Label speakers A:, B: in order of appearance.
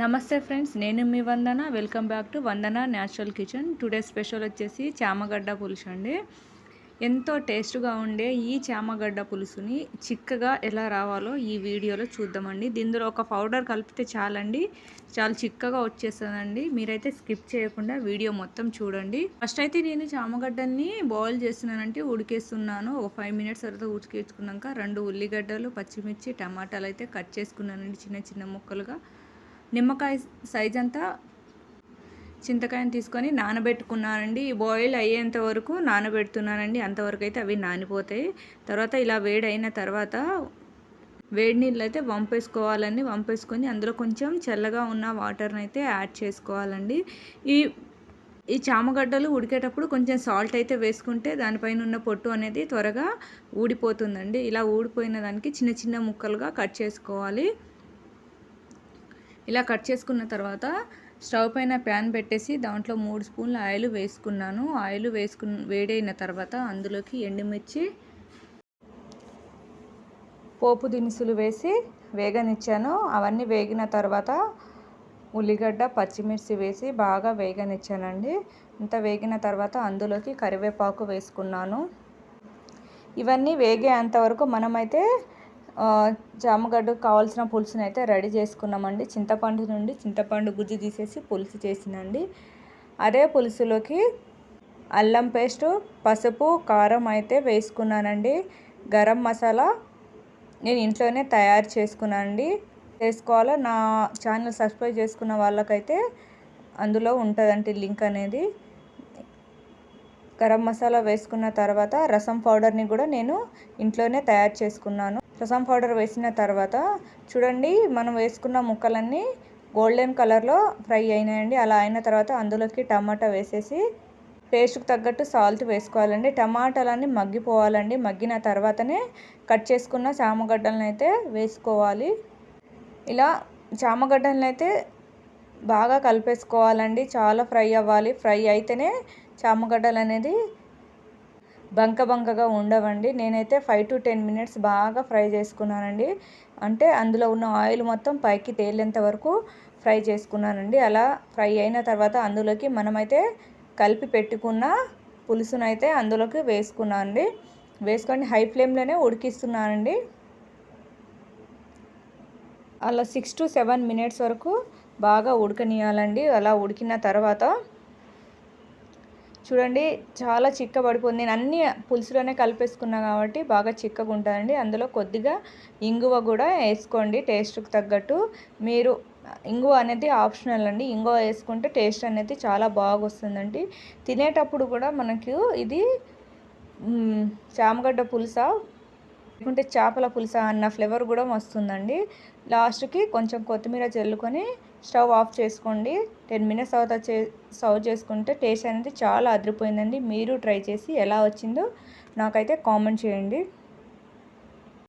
A: నమస్తే ఫ్రెండ్స్ నేను మీ Vandana. Welcome back to Vandana natural kitchen. Today special వచ్చేసి చామగడ్డ పులుసు అండి. ఎంతో టేస్ట్గా ఉండే ఈ చామగడ్డ పులుసుని చిక్కగా ఎలా రావాలో ఈ వీడియోలో చూద్దామండి. దీనిలో ఒక పౌడర్ కలిపితే చాలండి. చాలా చిక్కగా వచ్చేస్తుందండి. మీరైతే స్కిప్ చేయకుండా వీడియో మొత్తం చూడండి. ఫస్ట్ అయితే నేను చామగడ్డల్ని బాయిల్ చేస్తున్నానంటే ఉడికేస్తున్నాను. ఒక ఫైవ్ మినిట్స్ తర్వాత ఉడికేసుకున్నాక రెండు ఉల్లిగడ్డలు పచ్చిమిర్చి టమాటాలు అయితే కట్ చేసుకున్నానండి చిన్న చిన్న ముక్కలుగా. నిమ్మకాయ సైజ్ అంతా చింతకాయని తీసుకొని నానబెట్టుకున్నానండి. బాయిల్ అయ్యేంత వరకు నానబెడుతున్నానండి. అంతవరకు అయితే అవి నానిపోతాయి. తర్వాత ఇలా వేడి అయిన తర్వాత వేడి నీళ్ళు అయితే వంపేసుకోవాలండి. వంపేసుకొని అందులో కొంచెం చల్లగా ఉన్న వాటర్ని అయితే యాడ్ చేసుకోవాలండి. ఈ ఈ చామగడ్డలు ఉడికేటప్పుడు కొంచెం సాల్ట్ అయితే వేసుకుంటే దానిపైన ఉన్న పొట్టు అనేది త్వరగా ఊడిపోతుందండి. ఇలా ఊడిపోయిన దానికి చిన్న చిన్న ముక్కలుగా కట్ చేసుకోవాలి. ఇలా కట్ చేసుకున్న తర్వాత స్టవ్ పైన ప్యాన్ పెట్టేసి దాంట్లో మూడు స్పూన్ల ఆయిల్ వేసుకున్నాను. ఆయిల్ వేసుకు వేడైన తర్వాత అందులోకి ఎండుమిర్చి పోపు దినుసులు వేసి వేగనిచ్చాను. అవన్నీ వేగిన తర్వాత ఉల్లిగడ్డ పచ్చిమిర్చి వేసి బాగా వేగనిచ్చానండి. ఇంత వేగిన తర్వాత అందులోకి కరివేపాకు వేసుకున్నాను. ఇవన్నీ వేగేంత వరకు మనమైతే జామగడ్డకు కావాల్సిన పులుసుని అయితే రెడీ చేసుకున్నామండి. చింతపండు నుండి చింతపండు గుజ్జు తీసేసి పులుసు చేసినండి. అదే పులుసులోకి అల్లం పేస్టు పసుపు కారం అయితే వేసుకున్నానండి. గరం మసాలా నేను ఇంట్లోనే తయారు చేసుకున్నానండి. చేసుకోవాలో? నా ఛానల్ సబ్స్క్రైబ్ చేసుకున్న వాళ్ళకైతే అందులో ఉంటుందండి లింక్ అనేది. గరం మసాలా వేసుకున్న తర్వాత రసం పౌడర్ని కూడా నేను ఇంట్లోనే తయారు చేసుకున్నాను. రసం పౌడర్ వేసిన తర్వాత చూడండి మనం వేసుకున్న ముక్కలన్నీ గోల్డెన్ కలర్లో ఫ్రై అయినాయండి. అలా అయిన తర్వాత అందులోకి టమాటా వేసేసి టేస్ట్కి తగ్గట్టు సాల్ట్ వేసుకోవాలండి. టమాటాలన్నీ మగ్గిపోవాలండి. మగ్గిన తర్వాతనే కట్ చేసుకున్న చామగడ్డలను అయితే వేసుకోవాలి. ఇలా చామగడ్డలను అయితే బాగా కలిపేసుకోవాలండి. చాలా ఫ్రై అవ్వాలి. ఫ్రై అయితేనే చామగడ్డలు అనేది బంక బంకగా ఉండవండి. నేనైతే ఫైవ్ టు టెన్ మినిట్స్ బాగా ఫ్రై చేసుకున్నానండి. అంటే అందులో ఉన్న ఆయిల్ మొత్తం పైకి తేలేంత వరకు ఫ్రై చేసుకున్నానండి. అలా ఫ్రై అయిన తర్వాత అందులోకి మనమైతే కలిపి పెట్టుకున్న పులుసునైతే అందులోకి వేసుకున్నానండి. వేసుకొని హై ఫ్లేమ్లోనే ఉడికిస్తున్నానండి. అలా సిక్స్ టు సెవెన్ మినిట్స్ వరకు బాగా ఉడకనియాలండి. అలా ఉడికిన తర్వాత చూడండి చాలా చిక్క పడిపోయింది నేను అన్ని పులుసులోనే కలిపేసుకున్నా కాబట్టి బాగా చిక్కగా ఉంటుందండి అందులో కొద్దిగా ఇంగువ కూడా వేసుకోండి టేస్ట్కి తగ్గట్టు. మీరు ఇంగువ అనేది ఆప్షనల్ అండి. ఇంగువ వేసుకుంటే టేస్ట్ అనేది చాలా బాగా వస్తుందండి తినేటప్పుడు కూడా మనకు ఇది చామగడ్డ పులుస లేకుంటే చేపల పులుస అన్న ఫ్లేవర్ కూడా వస్తుందండి లాస్ట్కి కొంచెం కొత్తిమీర చల్లుకొని స్టవ్ ఆఫ్ చేసుకోండి. టెన్ మినిట్స్ తర్వాత చే సర్వ్ చేసుకుంటే టేస్ట్ అనేది చాలా అదిరిపోయిందండి. మీరు ట్రై చేసి ఎలా వచ్చిందో నాకైతే కామెంట్ చేయండి.